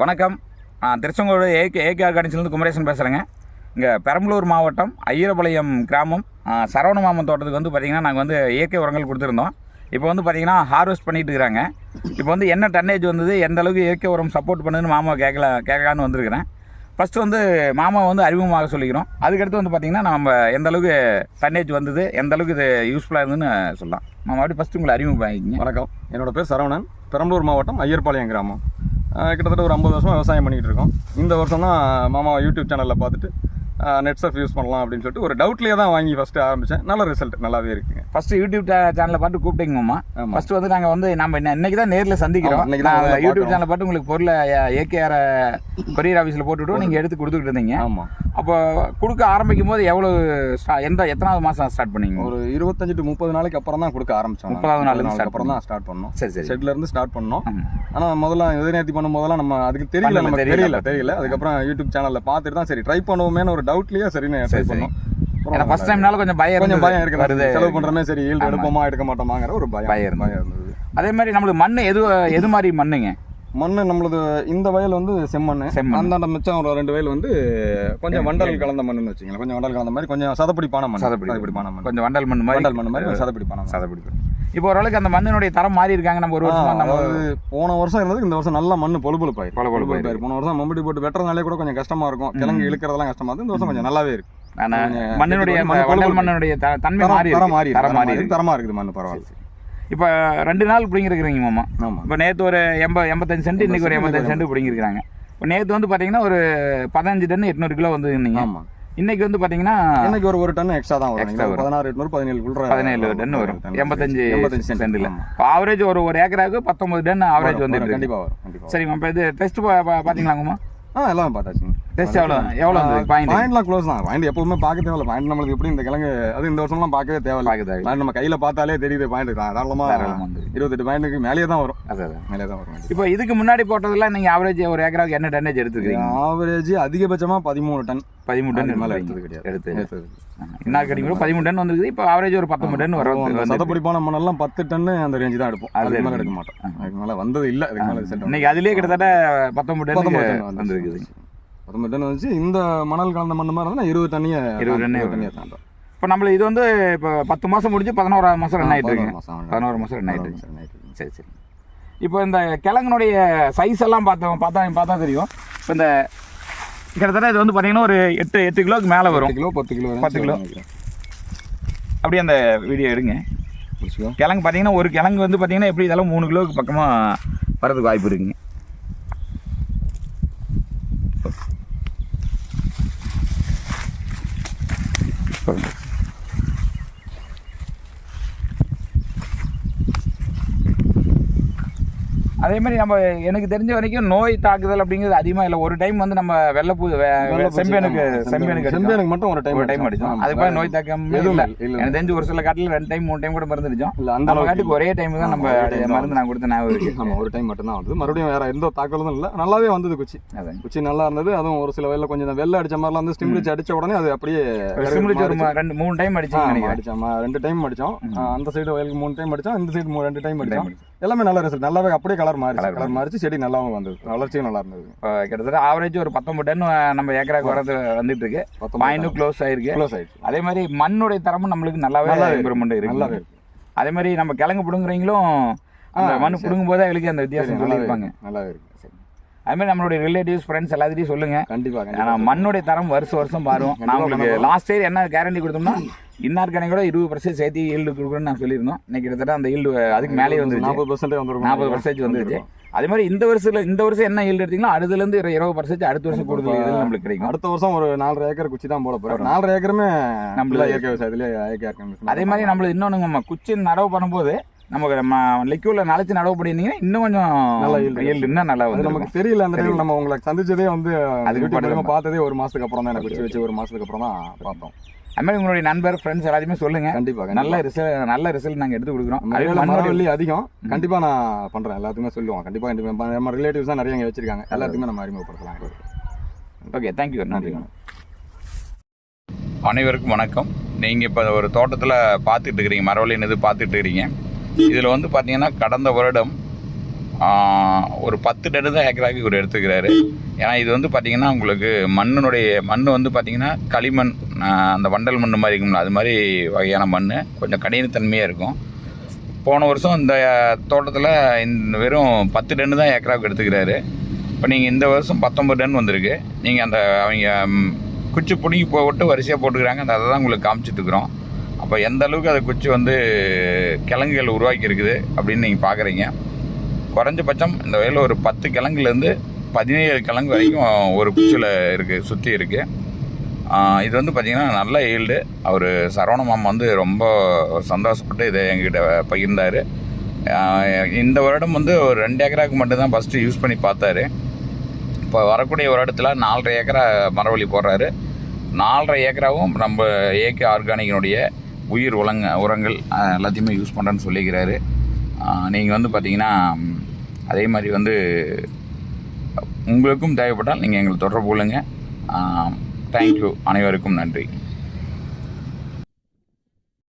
வணக்கம். Tiruchengode AK AK ஆர்கானிக்ஸ்லேருந்து குமரேசன் பேசுகிறேங்க இங்கே பெரம்பலூர் மாவட்டம் ஐயரபாளையம் கிராமம். சரவண மாமன் தோட்டத்துக்கு வந்து பார்த்திங்கன்னா நாங்கள் வந்து இயற்கை உரங்கள் கொடுத்துருந்தோம். இப்போ வந்து பார்த்திங்கன்னா ஹார்வெஸ்ட் பண்ணிகிட்டு இருக்கிறாங்க. இப்போ வந்து என்ன டன்னேஜ் வந்தது எந்த அளவுக்கு இயற்கை உரம் சப்போர்ட் பண்ணுதுன்னு மாமா கேட்கல கேட்கலான்னு வந்திருக்கிறேன். ஃபஸ்ட்டு வந்து மாமா வந்து அறிமுகமாக சொல்லிக்கிறோம். அதுக்கடுத்து வந்து பார்த்திங்கன்னா நம்ம எந்த அளவுக்கு டன்னேஜ் வந்தது எந்த அளவுக்கு இது யூஸ்ஃபுல்லாக இருந்ததுன்னு சொல்லலாம். மாமா அப்படி ஃபஸ்ட்டு உங்களை அறிமுகம் வணக்கம். என்னோடய பேர் சரவணன். பெரம்பலூர் மாவட்டம் ஐயர்பாளையம் கிராமம். கிட்டத்தட்ட ஒரு ஐம்பது வருஷமாக விவசாயம் பண்ணிகிட்டு இருக்கோம். இந்த வருஷம் தான் மாமா யூடியூப் சேனலில் பார்த்துட்டு நெட் சர்ஃப் யூஸ் பண்ணலாம் அப்படின்னு சொல்லிட்டு ஒரு டவுட்லேயே தான் வாங்கி ஃபஸ்ட்டு ஆரம்பித்தேன் நல்ல ரிசல்ட் நல்லாவே இருக்குங்க ஃபர்ஸ்ட் யூடியூப் சேனலை பார்த்து கூப்பிட்டீங்கம்மா. ஆமா. ஃபர்ஸ்ட் வந்து நாங்கள் வந்து நம்ம இன்ன- இன்னைக்கு தான் நேரில் சந்திக்கிறோம். ஆமா, நான் யூடியூப். சேனலை பார்த்து உங்களுக்கு பொருளை ஏகேஆர் கொரியர் ஆஃபீஸில் போட்டுவிட்டு நீங்கள் எடுத்து கொடுத்துக்கிட்டு இருந்தீங்க ஆமாம் அப்போ கொடுக்க ஆரம்பிக்கும் போது எவ்வளோ ஸ்டா- எந்த எத்தனாவது மாதம் ஸ்டார்ட் பண்ணீங்க? ஒரு இருபத்தஞ்சு டு முப்பது நாளைக்கு அப்புறம் தான் கொடுக்க ஆரம்பித்தோம் முப்பதாவது start அப்புறம் தான் ஸ்டார்ட் பண்ணோம். சரி சரி. ஷெட்ல இருந்து ஸ்டார்ட் பண்ணோம். ஆமா. ஆனால் முதல்ல எதிர்நேர்த்தி பண்ணும் போதெல்லாம் நம்ம அதுக்கு தெரியல நமக்கு தெரியல. தெரியல அதுக்கப்புறம் யூடியூப் சேனலில் பார்த்துட்டு தான் சரி ட்ரை பண்ணுவோமேனு ஒரு டவுட்லேயே ட்ரை சரி, சரி. பண்ணோம். ஏன்னா ஃபர்ஸ்ட் டைம்னால கொஞ்சம் பயம் கொஞ்சம். பயம் இருக்கு வருது. செலவு பண்றமே சரி ஈல்டு. எடுப்போமா எடுக்க மாட்டோமாங்கிற ஒரு பயம் பயம் இருந்தது. பயம் இருந்தது. அதே மாதிரி நம்மளுக்கு மண் எது எது மாதிரி மண்ணுங்க? மண்ணு நம்மளது இந்த வயல் வந்து செம்மண். அந்தாண்ட மிச்சம் ஒரு ரெண்டு வயல் வந்து கொஞ்சம் வண்டல் கலந்த மண்ணுன்னு வச்சுங்களேன் கொஞ்சம் வண்டல் கலந்த மாதிரி கொஞ்சம் சதப்பிடிப்பான மண் சதப்பிடி. சதப்பிடிப்பான மண் கொஞ்சம் வண்டல் மண் மாதிரி. வண்டல் மண் மாதிரி கொஞ்சம் சதப்பிடிப்பான மண் சதப்பிடி இப்போ ஓரளவுக்கு அந்த மண்ணினுடைய தரம் மாறி இருக்காங்க. நம்ம ஒரு வருஷமா நம்ம போன வருஷம் இருந்தது இந்த வருஷம் நல்ல மண்ணு பொழுபொழுப்பாயிரு பொழுபொழுப்பாயிரு. பொழுபொழுப்பாயிரு போன வருஷம் மம்பட்டி போட்டு வெட்டுறதுனாலே கூட கொஞ்சம் கஷ்டமா இருக்கும். கிழங்கு இழுக்கிறதெல்லாம் கஷ்டமா இருக்கு இந்த வருஷம் கொஞ்சம் நல்லாவே இருக்கு. மண்ணினுடைய வண்டல். மண்ணினுடைய தன்மை மாறி. மாறி தரம் மாறி இருக்கு இருக்கு. தரமா இருக்குது மண்ணு பரவாயில்ல. இப்போ ரெண்டு நாள் பிடிங்கிருக்கிறீங்க மாமா. இப்போ நேற்று ஒரு எண்ப எண்பத்தஞ்சு சென்ட் இன்னைக்கு ஒரு எண்பத்தஞ்சு சென்ட் பிடிங்கிருக்காங்க இப்போ நேற்று வந்து பார்த்தீங்கன்னா ஒரு பதினஞ்சு டன் எட்நூறு கிலோ வந்துருந்தீங்க ஆமா. இன்னைக்கு வந்து பார்த்தீங்கன்னா இன்னைக்கு ஒரு ஒரு டன் எக்ஸ்ட்ரா தான் Extra வரும். பதினாறு எட்நூறு பதினேழு பதினேழு டன் வரும். எண்பத்தஞ்சு எண்பத்தஞ்சு சென்டில். ஆவரேஜ் ஒரு ஒரு ஏக்கராவுக்கு பத்தொன்பது டன் ஆவரேஜ் வரும், வந்துட்டு வரும். சரிம்மா இப்போ இது டெஸ்ட் பார்த்தீங்களாங்கம்மா ஆ எல்லாமே பார்த்தாச்சுங்க டெஸ்ட் எவ்வளோ எவ்வளோ பாயிண்ட் பாயிண்ட்லாம் க்ளோஸ் தான். பாயிண்ட் எப்பவுமே பார்க்க தேவையில்ல. பாயிண்ட் நம்மளுக்கு எப்படி இந்த கிழங்கு அது இந்த வருஷம்லாம் பார்க்கவே தேவையில்ல. பார்க்குது பாயிண்ட் நம்ம கையில பார்த்தாலே தெரியுது பாயிண்ட் தாராளமா தாராளமா வந்து. இருபத்தெட்டு பாயிண்ட்டுக்கு மேலேயே தான் வரும். அதான். மேலே தான் வரும். இப்போ இதுக்கு முன்னாடி போட்டதெல்லாம் நீங்கள் ஆவரேஜ் ஒரு ஏக்கராவுக்கு என்ன டன்னேஜ் எடுத்துக்கிறீங்க? ஆவரேஜ் அதிகபட்சமா பதிமூணு டன். பதிமூணு டன் மேல எடுத்தது கிடையாது. எடுத்து. என்ன கிடைக்கும் பதிமூணு டன் வந்துருக்குது. இப்போ ஆவரேஜ் ஒரு பத்தொன்பது டன் வர அந்த வந்து சதப்பிடிப்பான மண்ணெல்லாம் பத்து டன்னு அந்த ரேஞ்சு தான் எடுப்போம். அது அதுக்கு மேல. எடுக்க மாட்டோம். அதுக்கு மேல வந்தது இல்ல. அதுக்கு மேல இன்னைக்கு அதுலயே கிட்டத்தட்ட பத்தொன்பது டன் வந்துருக்குது. பத்தொன்பது டன் வந்துச்சு இந்த மணல் கலந்த மண்ணு மாதிரி இருந்தா இருபது தண்ணிய இருபது டன்னே தண்ணியை தாண்டும் இப்போ நம்மள இது வந்து இப்போ பத்து மாசம் முடிஞ்சு பதினோராவது மாசம் ரன் இருக்கு. மாசம் பதினோரு மாசம் ரன் ஆயிட்டு இருக்கு. சரி சரி. இப்போ இந்த கிழங்குனுடைய சைஸ் எல்லாம் பார்த்தோம் பார்த்தா பார்த்தா தெரியும். இப்போ இந்த கிட்டத்தட்ட இது வந்து பார்த்தீங்கன்னா ஒரு எட்டு எட்டு கிலோக்கு மேலே வரும். கிலோ பத்து கிலோ பத்து கிலோ. அப்படியே அந்த வீடியோ எடுங்க. கிழங்கு பார்த்தீங்கன்னா ஒரு கிழங்கு வந்து பார்த்தீங்கன்னா எப்படி இதெல்லாம் மூணு கிலோவுக்கு பக்கமாக வரதுக்கு வாய்ப்பு இருக்குங்க. করবেন அதே மாதிரி நம்ம எனக்கு தெரிஞ்ச வரைக்கும் நோய் தாக்குதல் அப்படிங்கிறது அதிகமாக இல்லை. ஒரு டைம் வந்து நம்ம வெள்ளைப்பூ செம்பேனுக்கு செம்பேனுக்கு அடிச்சோம். செம்பேனுக்கு மட்டும் ஒரு டைம் ஒரு டைம் அடிச்சோம் அதுக்கு மேல நோய் தாக்கம் எதுவும் இல்லை. எனக்கு தெரிஞ்சு ஒரு சில காட்டில் ரெண்டு டைம் மூணு டைம் கூட மருந்து அடிச்சோம் அந்த காட்டுக்கு ஒரே டைம் தான் நம்ம மருந்து நான் கொடுத்த ஞாபகம் இருக்கு. ஒரு டைம் மட்டும் தான் வந்தது. மறுபடியும் வேற எந்த தாக்கலும் இல்ல. நல்லாவே வந்தது குச்சி. அதான். குச்சி நல்லா இருந்தது. அதுவும் ஒரு சில வயல்ல கொஞ்சம் வெள்ளை அடிச்ச மாதிரிலாம் வந்து ஸ்டிம் வச்சு அடிச்ச உடனே அது அப்படியே சிம்லிச்சு ஒரு ரெண்டு மூணு டைம் அடிச்சு நினைக்கிறேன். அடிச்சோம் ரெண்டு டைம் அடிச்சோம். அந்த சைடு வயலுக்கு மூணு டைம் அடிச்சோம். இந்த சைடு ரெண்டு டைம் அடிச்சோம். எல்லாமே நல்ல ரிசல்ட் நல்லாவே அப்படியே கலர் Colour கலர் மாறிச்சு செடி நல்லாவும் வந்தது. வளர்ச்சியும் நல்லா இருந்தது. கிட்டத்தட்ட ஆவரேஜ் ஒரு பத்தொன்பது டன் நம்ம ஏக்கராக்கு வரது வந்துட்டு இருக்கு. பாயிண்டும் க்ளோஸ் ஆயிருக்கு. க்ளோஸ் ஆயிடுச்சு. அதே மாதிரி மண்ணுடைய தரமும் நம்மளுக்கு நல்லாவே நல்லாவே இம்ப்ரூவ்மெண்ட் நல்லாவே இருக்கு. இருக்கு. அதே மாதிரி நம்ம கிழங்கு பிடுங்குறீங்களும் மண். பிடுங்கும் போதே அவளுக்கு அந்த வித்தியாசம் நல்லாவே சொல்லியிருப்பாங்க. நல்லாவே இருக்கு. அதே மாதிரி நம்மளுடைய ரிலேட்டிவ்ஸ் ஃப்ரெண்ட்ஸ் எல்லாத்தையும் சொல்லுங்க. கண்டிப்பா ஆனா கண்டிப்பா மண்ணுடைய தரம் வருஷம் வருஷம் மாறும். நான் உங்களுக்கு. லாஸ்ட் இயர் என்ன கேரண்டி கொடுத்தோம்னா இன்னார் கூட இருபது பர்சன்ட் சேர்த்து ஈல்டு கொடுக்குறேன்னு நான் சொல்லியிருந்தோம். இன்னைக்கு கிட்டத்தட்ட அந்த ஈல்டு அதுக்கு மேலேயே வந்துருச்சு. நாற்பது பர்சன்டே வந்துருக்கும் நாற்பது பர்சன்டேஜ் வந்துருச்சு. அதே மாதிரி இந்த வருஷத்துல இந்த வருஷம் என்ன ஈல்டு எடுத்தீங்களோ அதுல இருந்து இரு- இருபது பர்சன்ட் அடுத்த வருஷம் கூடுதல் நம்மளுக்கு கிடைக்கும். அடுத்த வருஷம் ஒரு நாலரை ஏக்கர் குச்சி தான் போட போறேன் நாலரை ஏக்கருமே நம்மள- இயற்கை விவசாயத்திலே அதே மாதிரி நம்மளுக்கு இன்னொன்று நம்ம குச்சி நடவு பண்ணும்போது நமக்கு நம்ம லிக்யூட்ல நனைச்சு நடவு பண்ணியிருந்தீங்கன்னா இன்னும் கொஞ்சம் நல்லா ஈல்டு இன்னும் நல்லா வந்து நமக்கு தெரியல அந்த டைம் நம்ம உங்களை சந்திச்சதே வந்து அதுக்கு பார்த்ததே ஒரு மாசத்துக்கு அப்புறம் தான் எனக்கு வச்சு ஒரு மாசத்துக்கு அப்புறம் தான் பார்த்தோம். அது மாதிரி உங்களுடைய நண்பர் ஃப்ரெண்ட்ஸ் எல்லாத்தையுமே சொல்லுங்க. கண்டிப்பா நல்ல ரிசல்ட் நல்ல ரிசல்ட் நாங்க எடுத்து கொடுக்குறோம். மரவள்ளி அதிகம். கண்டிப்பா நான் பண்றேன். எல்லாத்துக்குமே சொல்லுவோம். கண்டிப்பா இந்த நம்ம ரிலேட்டிவ்ஸ் தான் நிறைய இங்க வச்சிருக்காங்க. எல்லாத்துக்குமே நம்ம அறிமுகப்படுத்தலாம். ஓகே தேங்க்யூ நன்றி. அனைவருக்கும் வணக்கம். நீங்கள் இப்போ ஒரு தோட்டத்தில் பார்த்துட்டு இருக்கிறீங்க. மரவள்ளி இது பார்த்துட்டு இருக்கிறீங்க. இதில் வந்து பார்த்தீங்கன்னா கடந்த வருடம் ஒரு பத்து டன்னு தான் ஏக்கராக்கு இவர் எடுத்துக்கிறாரு. ஏன்னா இது வந்து பார்த்திங்கன்னா உங்களுக்கு மண்ணினுடைய மண் வந்து பார்த்திங்கன்னா களிமண் அந்த வண்டல் மண் மாதிரி இருக்கும்ல அது மாதிரி வகையான மண் கொஞ்சம் கடினத்தன்மையாக இருக்கும். போன வருஷம் இந்த தோட்டத்தில் இந்த வெறும் பத்து டன்னு தான் ஏக்கராவுக்கு எடுத்துக்கிறாரு. இப்போ நீங்கள் இந்த வருஷம் பத்தொம்பது டன் வந்திருக்கு. நீங்கள் அந்த அவங்க குச்சி பிடுங்கி போட்டு வரிசையாக போட்டுக்கிறாங்க. அந்த அதை தான் உங்களுக்கு காமிச்சிட்ருக்குறோம் அப்போ எந்த அளவுக்கு அது குச்சி வந்து கிழங்குகள் உருவாக்கி இருக்குது அப்படின்னு நீங்கள் பார்க்குறீங்க குறைஞ்சபட்சம் இந்த வயலில் ஒரு பத்து கிழங்குலேருந்து பதினேழு கிழங்கு வரைக்கும் ஒரு குச்சியில் இருக்குது சுற்றி இருக்குது இது வந்து பார்த்திங்கன்னா நல்ல ஈல்டு அவர் சரவண மாமா வந்து ரொம்ப சந்தோஷப்பட்டு இதை எங்கிட்ட பகிர்ந்தார். இந்த வருடம் வந்து ஒரு ரெண்டு ஏக்கராக்கு மட்டும்தான் ஃபஸ்ட்டு யூஸ் பண்ணி பார்த்தாரு. இப்போ வரக்கூடிய வருடத்தில் நாலரை ஏக்கரா மரவள்ளி போடுறாரு. நாலரை ஏக்கராவும் நம்ம ஏகே ஆர்கானிக்கினுடைய உயிர் உலங்க உரங்கள் எல்லாத்தையுமே யூஸ் பண்ணுறேன்னு சொல்லிக்கிறாரு. நீங்கள் வந்து பார்த்தீங்கன்னா அதே மாதிரி வந்து உங்களுக்கும் தேவைப்பட்டால் நீங்கள் எங்களை தொடர்பு கொள்ளுங்கள் தேங்க்யூ அனைவருக்கும் நன்றி.